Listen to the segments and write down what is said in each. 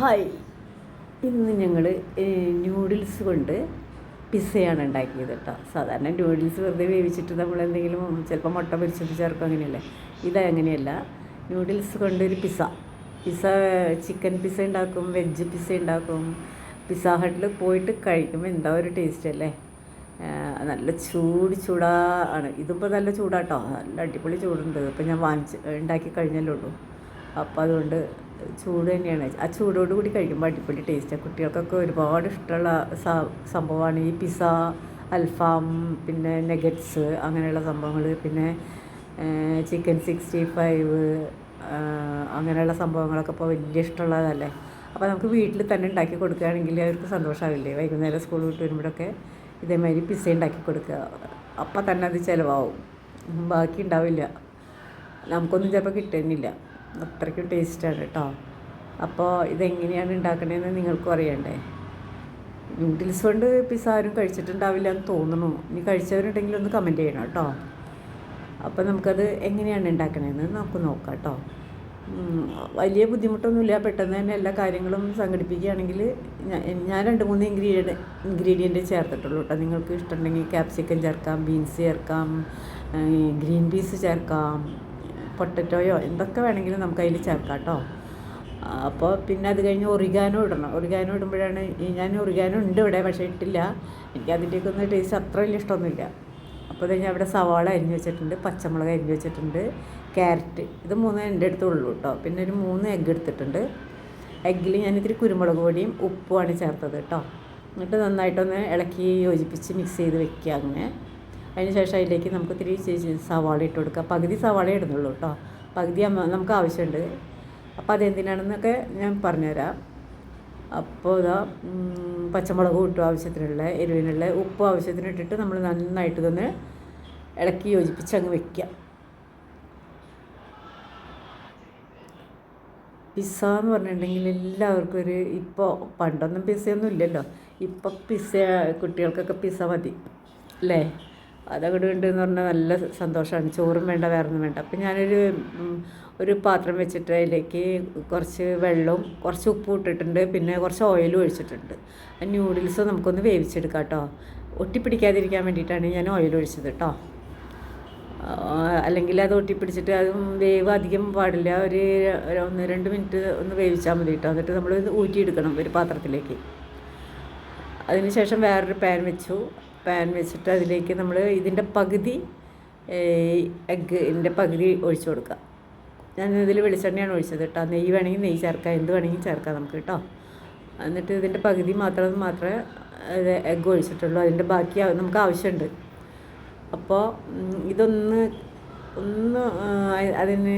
Hi. ഇന്ന് ഞങ്ങൾ noodles കൊണ്ട് പിസ്സയാണ് ഉണ്ടാക്കിയത് കേട്ടോ സാധാരണ ന്യൂഡിൽസ് വെറുതെ വേവിച്ചിട്ട് നമ്മൾ എന്തെങ്കിലും ചിലപ്പോൾ മുട്ട പൊരിച്ചിട്ട് ചേർക്കും അങ്ങനെയല്ലേ? ഇത് അങ്ങനെയല്ല. ന്യൂഡിൽസ് കൊണ്ട് ഒരു പിസ്സ പിസ്സ ചിക്കൻ പിസ്സ ഉണ്ടാക്കും വെജ് പിസ്സ ഉണ്ടാക്കും. പിസ്സ ഹട്ടിൽ പോയിട്ട് കഴിക്കുമ്പോൾ എന്താ ഒരു ടേസ്റ്റ് അല്ലേ? നല്ല ചൂട് ചൂടാ ആണ്. ഇതിപ്പോൾ നല്ല ചൂടാട്ടോ നല്ല അടിപൊളി ചൂടുണ്ട്. ഇപ്പം ഞാൻ വാങ്ങിച്ച് ഉണ്ടാക്കി കഴിഞ്ഞല്ലേ ഉള്ളൂ. അപ്പോൾ അതുകൊണ്ട് ചൂട് തന്നെയാണ്. ആ ചൂടോട് കൂടി കഴിക്കുമ്പോൾ അടിപൊളി ടേസ്റ്റാണ് കുട്ടികൾക്കൊക്കെ ഒരുപാട് ഇഷ്ടമുള്ള സംഭവമാണ് ഈ പിസ്സ അൽഫാം പിന്നെ നെഗറ്റ്സ് അങ്ങനെയുള്ള സംഭവങ്ങൾ പിന്നെ ചിക്കൻ സിക്സ്റ്റി ഫൈവ് അങ്ങനെയുള്ള സംഭവങ്ങളൊക്കെ ഇപ്പോൾ വലിയ ഇഷ്ടമുള്ളതല്ലേ. അപ്പോൾ നമുക്ക് വീട്ടിൽ തന്നെ ഉണ്ടാക്കി കൊടുക്കുകയാണെങ്കിൽ അവർക്ക് സന്തോഷമാവില്ലേ വൈകുന്നേരം സ്കൂൾ വിട്ട് വരുമ്പോഴൊക്കെ ഇതേമാതിരി പിസ്സ ഉണ്ടാക്കി കൊടുക്കുക. അപ്പം തന്നെ അത് ചിലവാകും ബാക്കി ഉണ്ടാവില്ല. നമുക്കൊന്നും ചിലപ്പോൾ കിട്ടുന്നില്ല. അത്രയ്ക്കും ടേസ്റ്റാണ് കേട്ടോ. അപ്പോൾ ഇതെങ്ങനെയാണ് ഉണ്ടാക്കണതെന്ന് നിങ്ങൾക്കും അറിയണ്ടേ? നൂഡിൽസ് കൊണ്ട് പിസ്സ ആരും കഴിച്ചിട്ടുണ്ടാവില്ല എന്ന് തോന്നുന്നു. ഇനി കഴിച്ചവരുണ്ടെങ്കിൽ ഒന്ന് കമന്റ് ചെയ്യണം കേട്ടോ. അപ്പോൾ നമുക്കത് എങ്ങനെയാണ് ഉണ്ടാക്കണതെന്ന് നമുക്ക് നോക്കാം കേട്ടോ. വലിയ ബുദ്ധിമുട്ടൊന്നുമില്ല. പെട്ടെന്ന് തന്നെ എല്ലാ കാര്യങ്ങളും സംഘടിപ്പിക്കുകയാണെങ്കിൽ ഞാൻ രണ്ട് മൂന്ന് ഇൻഗ്രീഡിയന്റ് ഇൻഗ്രീഡിയന്റ് ചേർത്തിട്ടുള്ളൂ കേട്ടോ. നിങ്ങൾക്ക് ഇഷ്ടമുണ്ടെങ്കിൽ ക്യാപ്സിക്കം ചേർക്കാം ബീൻസ് ചേർക്കാം ഗ്രീൻ പീസ് ചേർക്കാം പൊട്ടറ്റോയോ എന്തൊക്കെ വേണമെങ്കിലും നമുക്ക് അതിൽ ചേർക്കാം കേട്ടോ. അപ്പോൾ പിന്നെ അത് കഴിഞ്ഞ് ഒറിഗാനോ ഇടണം. ഒറിഗാനോ ഇടുമ്പോഴാണ് ഞാൻ ഒറിഗാനോ ഉണ്ട് ഇവിടെ പക്ഷേ ഇട്ടില്ല. എനിക്ക് അതിന്റെയൊക്കെ ഒന്ന് ടേസ്റ്റ് അത്ര വലിയ ഇഷ്ടമൊന്നുമില്ല. അപ്പോൾ ഇത് അവിടെ സവാള അരിഞ്ഞ് വെച്ചിട്ടുണ്ട് പച്ചമുളക് അരിഞ്ഞ് വെച്ചിട്ടുണ്ട് ക്യാരറ്റ് ഇത് മൂന്ന് എന്റെ അടുത്തുള്ളൂ കേട്ടോ. പിന്നെ ഒരു മൂന്ന് എഗ്ഗ് എടുത്തിട്ടുണ്ട്. എഗ്ഗിൽ ഞാൻ ഇത്തിരി കുരുമുളക് പൊടിയും ഉപ്പുമാണ് ചേർത്തത് കേട്ടോ. എന്നിട്ട് നന്നായിട്ടൊന്ന് ഇളക്കി യോജിപ്പിച്ച് മിക്സ് ചെയ്ത് വെക്കുക അങ്ങനെ. അതിന് ശേഷം അതിലേക്ക് നമുക്ക് ചെ- സവാള ഇട്ട് കൊടുക്കുക പകുതി സവാള ഇടുന്നുള്ളൂ കേട്ടോ. പകുതി നമുക്ക് ആവശ്യമുണ്ട്. അപ്പോൾ അതെന്തിനാണെന്നൊക്കെ ഞാൻ പറഞ്ഞുതരാം. അപ്പോൾ ഇതാ പച്ചമുളക് ഇട്ടു ആവശ്യത്തിനുള്ള എരിവിനുള്ള ഉപ്പ് ആവശ്യത്തിന് ഇട്ടിട്ട് നമ്മൾ നന്നായിട്ട് തന്നെ ഇളക്കി യോജിപ്പിച്ച് അങ്ങ് വെക്കുക. പിസ്സ എന്ന് പറഞ്ഞിട്ടുണ്ടെങ്കിൽ എല്ലാവർക്കും ഒരു ഇപ്പോൾ പണ്ടൊന്നും പിസ്സയൊന്നും ഇല്ലല്ലോ. ഇപ്പം പിസ്സ കുട്ടികൾക്കൊക്കെ പിസ്സ മതി. അല്ലേ? അതങ്ങോട്ട് ഉണ്ട് എന്ന് പറഞ്ഞാൽ നല്ല സന്തോഷമാണ് ചോറും വേണ്ട വേറെ ഒന്നും വേണ്ട. അപ്പം ഞാനൊരു ഒരു പാത്രം വെച്ചിട്ട് അതിലേക്ക് കുറച്ച് വെള്ളവും കുറച്ച് ഉപ്പും ഇട്ടിട്ടുണ്ട്. പിന്നെ കുറച്ച് ഓയിലും ഒഴിച്ചിട്ടുണ്ട്. ന്യൂഡിൽസ് നമുക്കൊന്ന് വേവിച്ചെടുക്കാം കേട്ടോ ഒട്ടിപ്പിടിക്കാതിരിക്കാൻ വേണ്ടിയിട്ടാണ് ഞാൻ ഓയിൽ ഒഴിച്ചത് കേട്ടോ അല്ലെങ്കിൽ അത് ഒട്ടിപ്പിടിച്ചിട്ട് അത് വേവ് അധികം പാടില്ല. ഒരു ഒന്ന് രണ്ട് മിനിറ്റ് ഒന്ന് വേവിച്ചാൽ മതി കേട്ടോ എന്നിട്ട് നമ്മൾ ഊറ്റിയെടുക്കണം ഒരു പാത്രത്തിലേക്ക്. അതിനുശേഷം വേറൊരു പാൻ വെച്ചു. പാൻ വെച്ചിട്ട് അതിലേക്ക് നമ്മൾ ഇതിന്റെ പകുതി എഗ്ഗിന്റെ പകുതി ഒഴിച്ചു കൊടുക്കുക. ഞാൻ ഇതിൽ വെളിച്ചെണ്ണയാണ് ഒഴിച്ചത് കേട്ടോ. നെയ്യ് വേണമെങ്കിൽ നെയ്യ് ചേർക്കാം. എന്ത് വേണമെങ്കിൽ ചേർക്കാം നമുക്ക് കേട്ടോ. എന്നിട്ട് ഇതിന്റെ പകുതി മാത്രം മാത്രമേ എഗ്ഗ് ഒഴിച്ചിട്ടുള്ളൂ. അതിന്റെ ബാക്കി നമുക്ക് ആവശ്യമുണ്ട്. അപ്പോൾ ഇതൊന്ന് ഒന്ന് അതിന്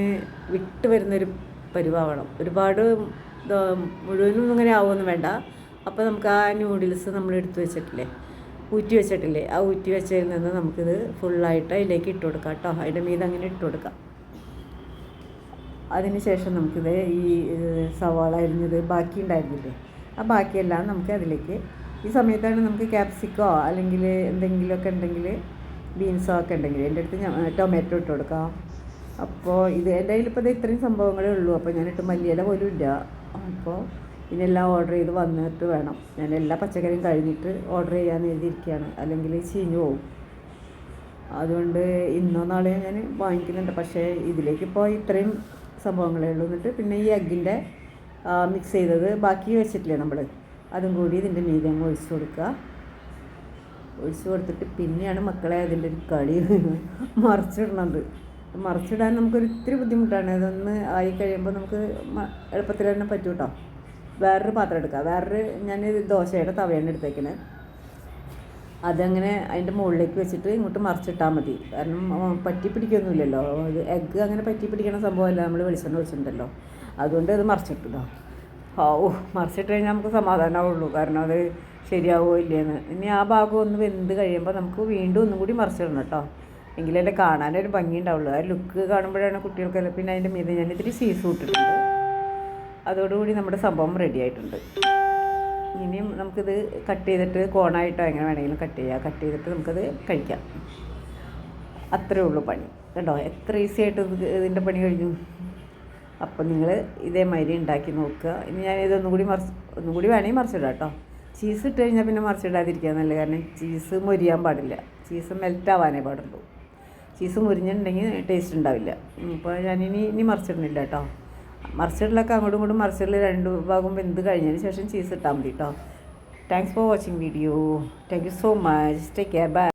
വിട്ട് വരുന്നൊരു പരിവാവണം ഒരുപാട് മുഴുവനും അങ്ങനെ ആവുമൊന്നും വേണ്ട. അപ്പോൾ നമുക്ക് ആ ന്യൂഡിൽസ് നമ്മൾ എടുത്തു വെച്ചിട്ടില്ലേ? ഊറ്റി വെച്ചിട്ടില്ലേ? ആ ഊറ്റി വെച്ചതിൽ നിന്ന് നമുക്കിത് ഫുള്ളായിട്ട് അതിലേക്ക് ഇട്ട് കൊടുക്കാം കേട്ടോ. അതിന്റെ മീത് അങ്ങനെ ഇട്ട് കൊടുക്കാം. അതിന് ശേഷം നമുക്കിത് ഈ സവാള അരിഞ്ഞത് ബാക്കി ഉണ്ടായിരുന്നില്ലേ? ആ ബാക്കിയെല്ലാം നമുക്ക് അതിലേക്ക് ഈ സമയത്താണ് നമുക്ക് ക്യാപ്സിക്കോ അല്ലെങ്കിൽ എന്തെങ്കിലുമൊക്കെ ഉണ്ടെങ്കിൽ ബീൻസോ ഒക്കെ ഉണ്ടെങ്കിൽ എന്റെ അടുത്ത് ഞാൻ ടൊമാറ്റോ ഇട്ട് കൊടുക്കാം. അപ്പോൾ ഇത് എന്റെ കയ്യിലിപ്പോൾ ഇത് ഇത്രയും സംഭവങ്ങളേ ഉള്ളൂ. അപ്പോൾ ഞാനിട്ട് മല്ലിയില പോലും ഇല്ല. അപ്പോൾ ഇതിനെല്ലാം ഓർഡർ ചെയ്ത് വന്നിട്ട് വേണം. ഞാൻ എല്ലാ പച്ചക്കറിയും കഴിഞ്ഞിട്ട് ഓർഡർ ചെയ്യാൻ എഴുതിയിരിക്കുകയാണ് അല്ലെങ്കിൽ ചീഞ്ഞു പോകും അതുകൊണ്ട് ഇന്നോ നാളെയോ ഞാൻ വാങ്ങിക്കുന്നുണ്ട്. പക്ഷേ ഇതിലേക്ക് ഇപ്പോൾ ഇത്രയും സംഭവങ്ങളേ ഉള്ളൂ എന്നിട്ട് പിന്നെ ഈ എഗ്ഗിന്റെ മിക്സ് ചെയ്തത് ബാക്കി വെച്ചിട്ടില്ലേ നമ്മൾ അതും കൂടി ഇതിന്റെ മീതെ അങ്ങ് ഒഴിച്ചു കൊടുക്കുക. ഒഴിച്ച് കൊടുത്തിട്ട് പിന്നെയാണ് മക്കളെ അതിന്റെ ഒരു കളി മറിച്ചിടണത്. മറിച്ചിടാൻ നമുക്കൊരു ഇത്തിരി ബുദ്ധിമുട്ടാണ്. അതൊന്ന് ആയി കഴിയുമ്പോൾ നമുക്ക് എളുപ്പത്തിൽ തന്നെ പറ്റും കേട്ടോ വേറൊരു പാത്രം എടുക്കുക വേറൊരു ഞാൻ ദോശയുടെ തവയാണ് എടുത്തേക്കണേ. അതങ്ങനെ അതിന്റെ മുകളിലേക്ക് വെച്ചിട്ട് ഇങ്ങോട്ട് മറിച്ചിട്ടാൽ മതി. കാരണം പറ്റി പിടിക്കൊന്നുമില്ലല്ലോ. ഇത് എഗ്ഗ് അങ്ങനെ പറ്റി പിടിക്കണ സംഭവമല്ല നമ്മൾ വെളിച്ചെണ്ണ വെച്ചിട്ടുണ്ടല്ലോ അതുകൊണ്ട് അത് മറിച്ചിട്ടല്ലോ ഓ മറിച്ചിട്ട് കഴിഞ്ഞാൽ നമുക്ക് സമാധാനമാവുള്ളൂ കാരണം അത് ശരിയാവോ ഇല്ലയെന്ന് ഇനി ആ ഭാഗം ഒന്ന് വെന്ത് കഴിയുമ്പോൾ നമുക്ക് വീണ്ടും ഒന്നും കൂടി മറിച്ചിടണം കേട്ടോ. എങ്കിലല്ലേ കാണാനൊരു ഭംഗി ഉണ്ടാവുള്ളൂ ആ ലുക്ക് കാണുമ്പോഴാണ് കുട്ടികൾക്ക് പിന്നെ അതിന്റെ മീതെ ഞാൻ ഇത്തിരി സീസ് ഇട്ടിട്ടുണ്ട്. അതോടുകൂടി നമ്മുടെ സംഭവം റെഡി ആയിട്ടുണ്ട്. ഇനിയും നമുക്കിത് കട്ട് ചെയ്തിട്ട് കോണായിട്ടോ എങ്ങനെ വേണമെങ്കിലും കട്ട് ചെയ്യാം. കട്ട് ചെയ്തിട്ട് നമുക്കത് കഴിക്കാം. അത്രേ ഉള്ളൂ പണി. കണ്ടോ? എത്ര ഈസി ആയിട്ട് ഇത് ഇതിന്റെ പണി കഴിഞ്ഞു. അപ്പോൾ നിങ്ങൾ ഇതേമാതിരി ഉണ്ടാക്കി നോക്കുക. ഇനി ഞാൻ ഇതൊന്നും കൂടി മറിച്ച് ഒന്നും കൂടി വേണമെങ്കിൽ മറിച്ചിടാം കേട്ടോ ചീസ് ഇട്ട് കഴിഞ്ഞാൽ പിന്നെ മറിച്ചിടാതിരിക്കുക നല്ല കാരണം ചീസ് മൊരിയാൻ പാടില്ല. ചീസ് മെൽറ്റ് ആവാനേ പാടുള്ളൂ. ചീസ് മുരിഞ്ഞിട്ടുണ്ടെങ്കിൽ ടേസ്റ്റ് ഉണ്ടാവില്ല. അപ്പോൾ ഞാനിനി ഇനി മറിച്ചിടുന്നില്ല കേട്ടോ. മറിച്ചിടലൊക്കെ അങ്ങോട്ടും ഇങ്ങോട്ടും മറിച്ചിടൽ രണ്ട് ഭാഗം വെന്ത് കഴിഞ്ഞതിന് ശേഷം ചീസ് ഇട്ടാൽ മതി കേട്ടോ thanks for watching video thank you so much take care bye